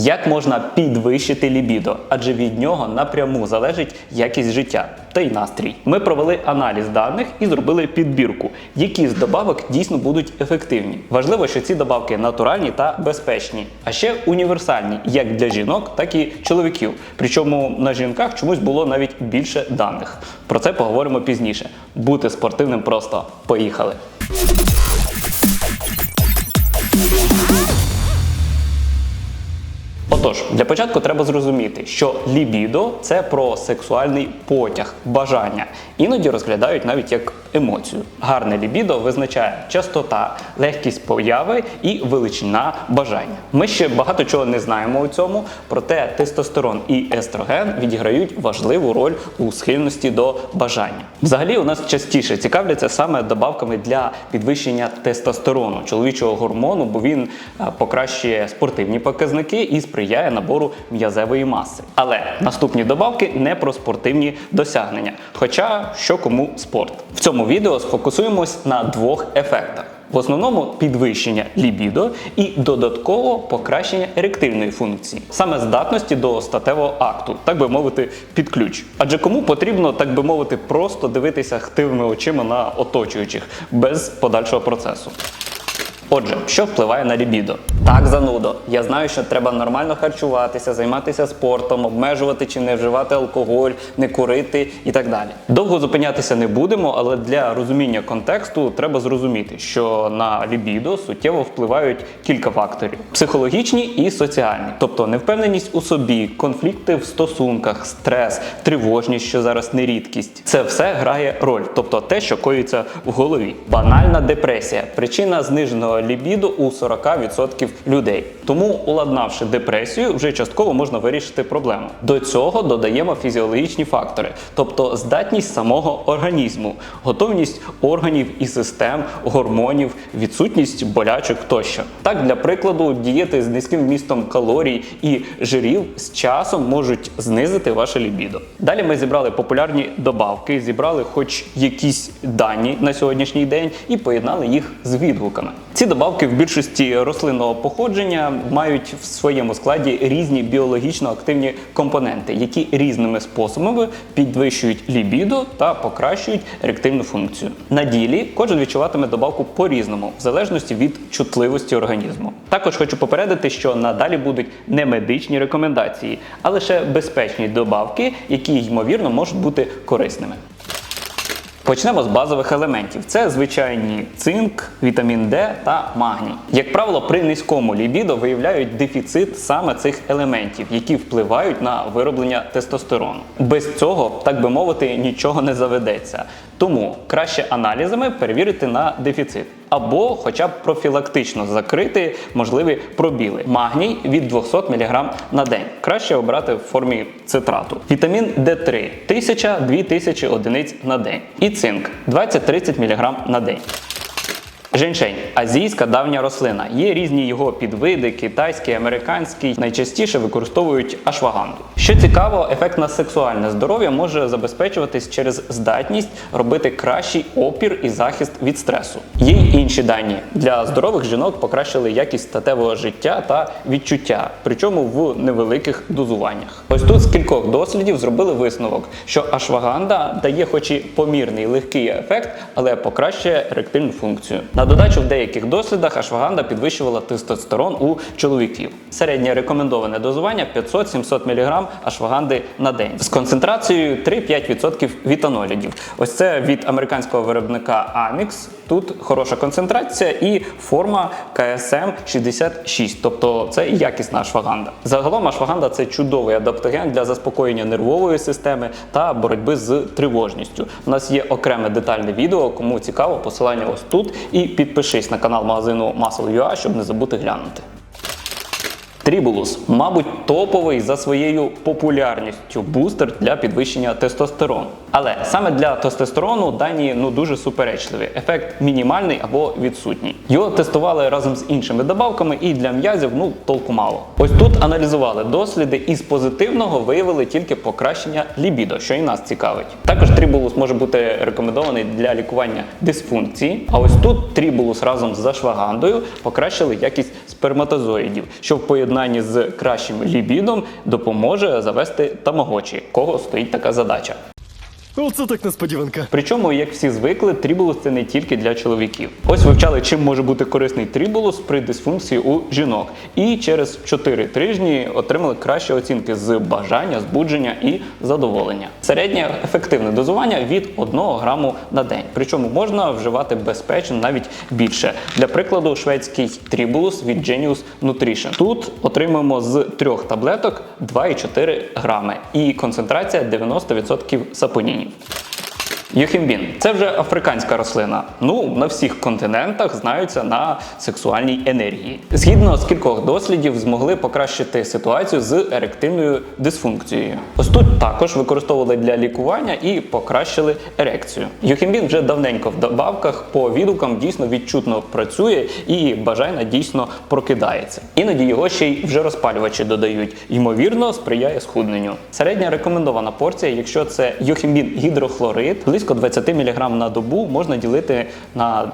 Як можна підвищити лібідо? Адже від нього напряму залежить якість життя та й настрій. Ми провели аналіз даних і зробили підбірку, які з добавок дійсно будуть ефективні. Важливо, що ці добавки натуральні та безпечні, а ще універсальні як для жінок, так і чоловіків. Причому на жінках чомусь було навіть більше даних. Про це поговоримо пізніше. Бути спортивним просто поїхали. Отож, для початку треба зрозуміти, що лібідо це про сексуальний потяг, бажання. Іноді розглядають навіть як емоцію. Гарне лібідо визначає частота, легкість появи і величина бажання. Ми ще багато чого не знаємо у цьому, проте тестостерон і естроген відіграють важливу роль у схильності до бажання. Взагалі, у нас частіше цікавляться саме добавками для підвищення тестостерону, чоловічого гормону, бо він е, покращує спортивні показники і сприяє набору м'язевої маси. Але наступні добавки не про спортивні досягнення, хоча що кому спорт. В цьому відео сфокусуємось на двох ефектах. В основному підвищення лібідо і додатково покращення еректильної функції, саме здатності до статевого акту, так би мовити, під ключ. Адже кому потрібно, так би мовити, просто дивитися хтивими очима на оточуючих без подальшого процесу. Отже, що впливає на лібідо? Так, занудо. Я знаю, що треба нормально харчуватися, займатися спортом, обмежувати чи не вживати алкоголь, не курити і так далі. Довго зупинятися не будемо, але для розуміння контексту треба зрозуміти, що на лібідо суттєво впливають кілька факторів: психологічні і соціальні, тобто невпевненість у собі, конфлікти в стосунках, стрес, тривожність, що зараз не рідкість. Це все грає роль, тобто те, що коїться в голові. Банальна депресія причина зниженого лібіду у 40% людей. Тому, уладнавши депресію, вже частково можна вирішити проблему. До цього додаємо фізіологічні фактори, тобто здатність самого організму, готовність органів і систем, гормонів, відсутність болячок тощо. Так, для прикладу, дієти з низьким вмістом калорій і жирів з часом можуть знизити ваше лібідо. Далі ми зібрали популярні добавки, зібрали хоч якісь дані на сьогоднішній день і поєднали їх з відгуками. Ці добавки в більшості рослинного походження мають в своєму складі різні біологічно активні компоненти, які різними способами підвищують лібідо та покращують еректильну функцію. На ділі кожен відчуватиме добавку по-різному, в залежності від чутливості організму. Також хочу попередити, що надалі будуть не медичні рекомендації, а лише безпечні добавки, які ймовірно можуть бути корисними. Почнемо з базових елементів: це звичайні цинк, вітамін Д та магній. Як правило, при низькому лібідо виявляють дефіцит саме цих елементів, які впливають на вироблення тестостерону. Без цього, так би мовити, нічого не заведеться. Тому краще аналізами перевірити на дефіцит. Або хоча б профілактично закрити можливі пробіли. Магній від 200 мг на день. Краще обрати в формі цитрату. Вітамін D3 1000-2000 одиниць на день. І цинк 20-30 мг на день. Женьшень азійська давня рослина. Є різні його підвиди, китайський, американський. Найчастіше використовують ашваганду. Що цікаво, ефект на сексуальне здоров'я може забезпечуватись через здатність робити кращий опір і захист від стресу. Є й інші дані для здорових жінок покращили якість статевого життя та відчуття, причому в невеликих дозуваннях. Ось тут з кількох дослідів зробили висновок, що ашваганда дає, хоч і помірний легкий ефект, але покращує еректильну функцію. На додачу в деяких дослідах ашваганда підвищувала тестостерон у чоловіків. Середнє рекомендоване дозування 500-700 мг ашваганди на день з концентрацією 3-5% вітанолідів. Ось це від американського виробника Amix. Тут хороша концентрація і форма КСМ 66, тобто це якісна ашваганда. Загалом ашваганда це чудовий адаптоген для заспокоєння нервової системи та боротьби з тривожністю. У нас є окреме детальне відео, кому цікаво, посилання ось тут. І підпишись на канал магазину Muscle.ua, щоб не забути глянути. Трібулус, мабуть, топовий за своєю популярністю бустер для підвищення тестостерону. Але саме для тестостерону дані ну дуже суперечливі. Ефект мінімальний або відсутній. Його тестували разом з іншими добавками, і для м'язів ну толку мало. Ось тут аналізували досліди і з позитивного виявили тільки покращення лібідо, що і нас цікавить. Також трібулус може бути рекомендований для лікування дисфункції. А ось тут трібулус разом з ашвагандою покращили якість сперматозоїдів, що в поєднанні з кращим лібідом допоможе завести тамагочі, кого стоїть така задача. Оце так несподіванка. Причому, як всі звикли, трібулус це не тільки для чоловіків. Ось вивчали, чим може бути корисний трібулус при дисфункції у жінок. І через 4 тижні отримали кращі оцінки з бажання, збудження і задоволення. Середнє ефективне дозування від 1 граму на день. Причому можна вживати безпечно навіть більше. Для прикладу, шведський трібулус від Genius Nutrition. Тут отримуємо з трьох таблеток 2,4 грами і концентрація 90% сапонінів. name. Юхімбін це вже африканська рослина. Ну на всіх континентах знаються на сексуальній енергії. Згідно з кількох дослідів, змогли покращити ситуацію з еректильною дисфункцією. Ось тут також використовували для лікування і покращили ерекцію. Юхімбін вже давненько в добавках по відгукам дійсно відчутно працює і бажайна дійсно прокидається. Іноді його ще й вже розпалювачі додають. Ймовірно, сприяє схудненню. Середня рекомендована порція, якщо це юхімбін гідрохлорид, близько 20 мг на добу можна ділити на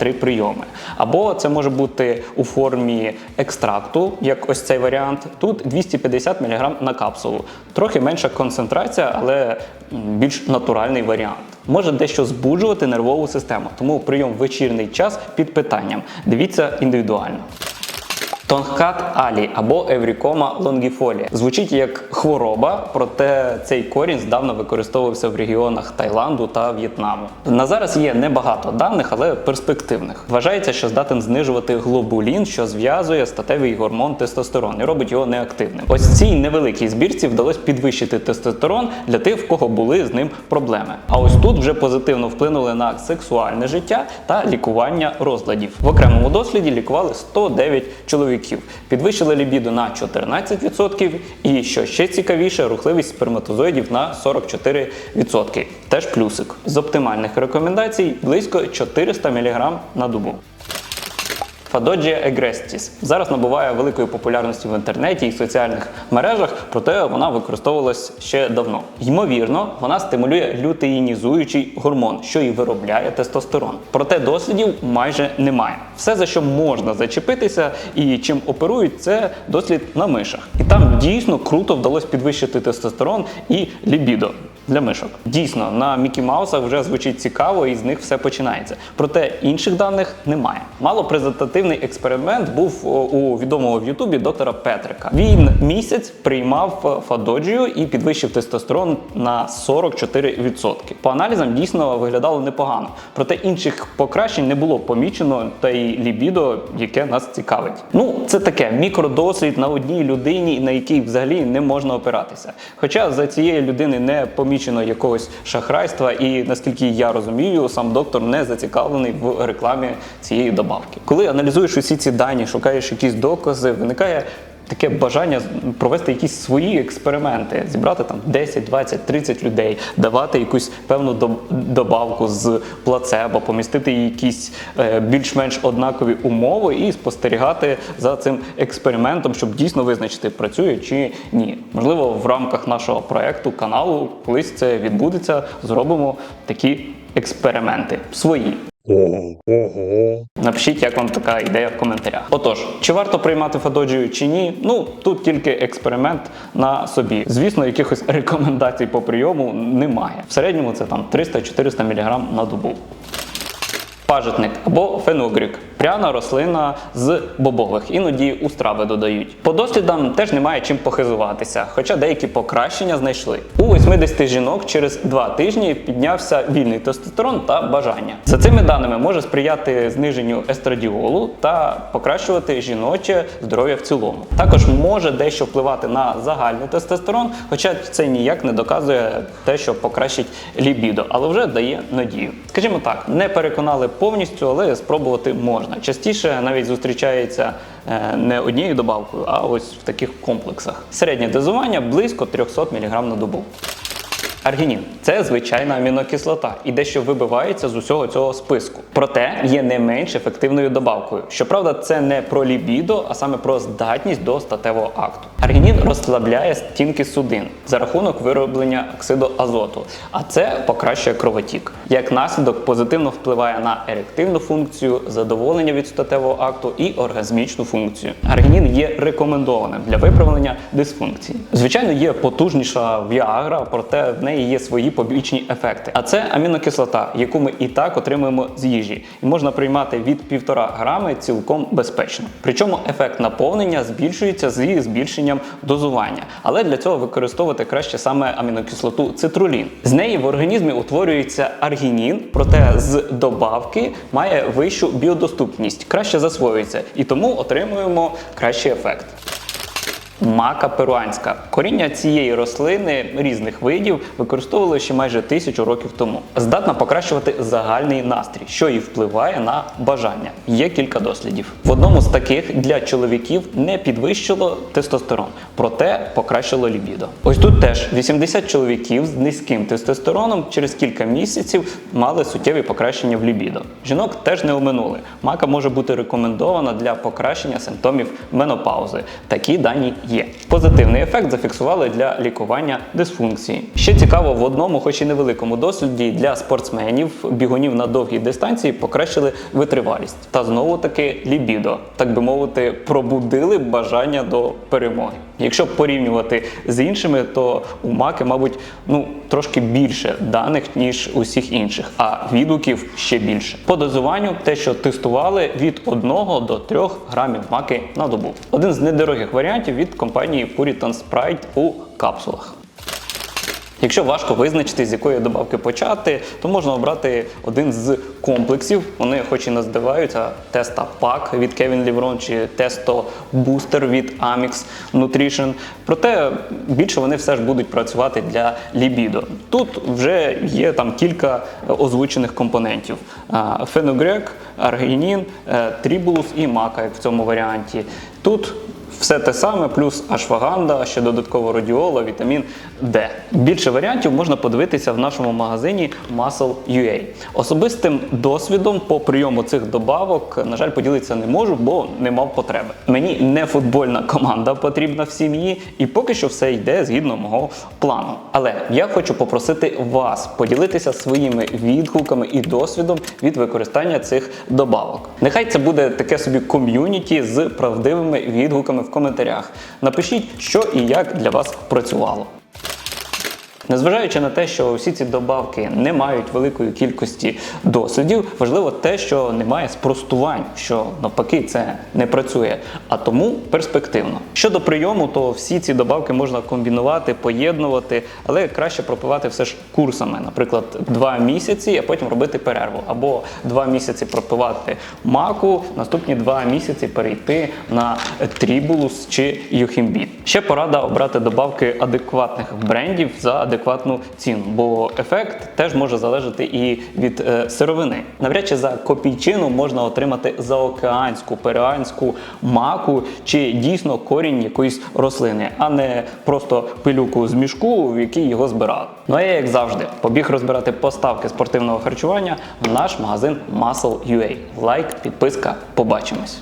2-3 прийоми. Або це може бути у формі екстракту, як ось цей варіант. Тут 250 мг на капсулу. Трохи менша концентрація, але більш натуральний варіант. Може дещо збуджувати нервову систему, тому прийом в вечірний час під питанням. Дивіться індивідуально. Тонкат алі або еврікома лонгіфолія звучить як хвороба, проте цей корінь здавна використовувався в регіонах Таїланду та В'єтнаму. На зараз є небагато даних, але перспективних. Вважається, що здатен знижувати глобулін, що зв'язує статевий гормон тестостерон і робить його неактивним. Ось цій невеликій збірці вдалося підвищити тестостерон для тих, в кого були з ним проблеми. А ось тут вже позитивно вплинули на сексуальне життя та лікування розладів. В окремому досліді лікували 109 чоловіків, підвищили лібіду на 14% і, що ще цікавіше, рухливість сперматозоїдів на 44%. Теж плюсик. З оптимальних рекомендацій близько 400 мг на добу. Фадоджія егрестіс зараз набуває великої популярності в інтернеті і соціальних мережах, проте вона використовувалась ще давно. Ймовірно, вона стимулює лютеїнізуючий гормон, що і виробляє тестостерон. Проте дослідів майже немає. Все, за що можна зачепитися і чим оперують, це дослід на мишах. І там дійсно круто вдалося підвищити тестостерон і лібідо. Для мишок дійсно на Мікі Маусах вже звучить цікаво, і з них все починається. Проте інших даних немає. Малопрезентативний експеримент був у відомого в Ютубі доктора Петрика. Він місяць приймав е, фадоджію і підвищив тестостерон на 44%. По аналізам дійсно виглядало непогано. Проте інших покращень не було помічено, та й лібідо, яке нас цікавить. Ну, це таке мікродосвід на одній людині, на якій взагалі не можна опиратися. Хоча за цієї людини не помічено якогось шахрайства, і наскільки я розумію, сам доктор не зацікавлений в рекламі цієї добавки. Коли аналізуєш усі ці дані, шукаєш якісь докази, виникає. Таке бажання провести якісь свої експерименти, зібрати там 10, 20, 30 людей, давати якусь певну доб- добавку з плацебо, помістити якісь е, більш-менш однакові умови і спостерігати за цим експериментом, щоб дійсно визначити, працює чи ні. Можливо, в рамках нашого проекту каналу колись це відбудеться. Зробимо такі експерименти свої. Напишіть, як вам така ідея в коментарях. Отож, чи варто приймати фадоджію чи ні? Ну тут тільки експеримент на собі. Звісно, якихось рекомендацій по прийому немає. В середньому це там 300-400 мг на добу. Пажитник або фенугрік пряна рослина з бобових, іноді у страви додають. По дослідам теж немає чим похизуватися, хоча деякі покращення знайшли. У 80 жінок через 2 тижні піднявся вільний тестостерон та бажання. За цими даними може сприяти зниженню естрадіолу та покращувати жіноче здоров'я в цілому. Також може дещо впливати на загальний тестостерон, хоча це ніяк не доказує те, що покращить лібідо, але вже дає надію. Скажімо так, не переконали повністю, але спробувати можна. Частіше навіть зустрічається е, не однією добавкою, а ось в таких комплексах. Середнє дозування близько 300 мг на добу. Аргінін це звичайна амінокислота і дещо вибивається з усього цього списку. Проте є не менш ефективною добавкою. Щоправда, це не про лібідо, а саме про здатність до статевого акту. Аргінін розслабляє стінки судин за рахунок вироблення оксиду азоту, а це покращує кровотік. Як наслідок позитивно впливає на еректильну функцію, задоволення від статевого акту і оргазмічну функцію. Аргінін є рекомендованим для виправлення дисфункції. Звичайно, є потужніша Віагра, проте в неї є свої побічні ефекти. А це амінокислота, яку ми і так отримуємо з їжі, і можна приймати від 1,5 грами цілком безпечно. Причому ефект наповнення збільшується зі збільшенням дозування, але для цього використовувати краще саме амінокислоту цитрулін. З неї в організмі утворюється аргінін, проте з добавки має вищу біодоступність, краще засвоюється, і тому отримуємо кращий ефект. Мака перуанська. Коріння цієї рослини різних видів використовували ще майже тисячу років тому. Здатна покращувати загальний настрій, що і впливає на бажання. Є кілька дослідів. В одному з таких для чоловіків не підвищило тестостерон, проте покращило лібідо. Ось тут теж 80 чоловіків з низьким тестостероном через кілька місяців мали суттєві покращення в лібідо. Жінок теж не оминули. Мака може бути рекомендована для покращення симптомів менопаузи. Такі дані є. Позитивний ефект зафіксували для лікування дисфункції. Ще цікаво, в одному, хоч і невеликому досліді для спортсменів, бігунів на довгій дистанції покращили витривалість. Та знову таки лібідо, так би мовити, пробудили бажання до перемоги. Якщо порівнювати з іншими, то у маки, мабуть, ну трошки більше даних ніж усіх інших, а відгуків ще більше. По дозуванню те, що тестували від 1 до 3 грамів маки на добу. Один з недорогих варіантів від компанії Puritan Sprite у капсулах. Якщо важко визначити, з якої добавки почати, то можна обрати один з комплексів. Вони, хоч і називаються Теста Пак від Kevin Livron чи Тесто Бустер від Amix Nutrition. Проте більше вони все ж будуть працювати для лібідо. Тут вже є там кілька озвучених компонентів: феногрек, аргінін, е, трібулус і мака, як в цьому варіанті. Тут все те саме, плюс ашваганда, ще додатково радіола, вітамін D. Більше варіантів можна подивитися в нашому магазині Muscle.ua. Особистим досвідом по прийому цих добавок, на жаль, поділитися не можу, бо не мав потреби. Мені не футбольна команда потрібна в сім'ї, і поки що все йде згідно мого плану. Але я хочу попросити вас поділитися своїми відгуками і досвідом від використання цих добавок. Нехай це буде таке собі ком'юніті з правдивими відгуками в коментарях. Напишіть, що і як для вас працювало. Незважаючи на те, що всі ці добавки не мають великої кількості дослідів, важливо те, що немає спростувань, що навпаки це не працює, а тому перспективно. Щодо прийому, то всі ці добавки можна комбінувати, поєднувати, але краще пропивати все ж курсами, наприклад, два місяці, а потім робити перерву, або два місяці пропивати маку, наступні два місяці перейти на трібулус чи юхімбіт. Ще порада обрати добавки адекватних брендів за адекватну ціну, бо ефект теж може залежати і від е, сировини. Навряд чи за копійчину можна отримати заокеанську, перуанську маку чи дійсно корінь якоїсь рослини, а не просто пилюку з мішку, в який його збирали. Ну а я, як завжди, побіг розбирати поставки спортивного харчування в наш магазин Muscle.ua. Лайк, підписка, побачимось.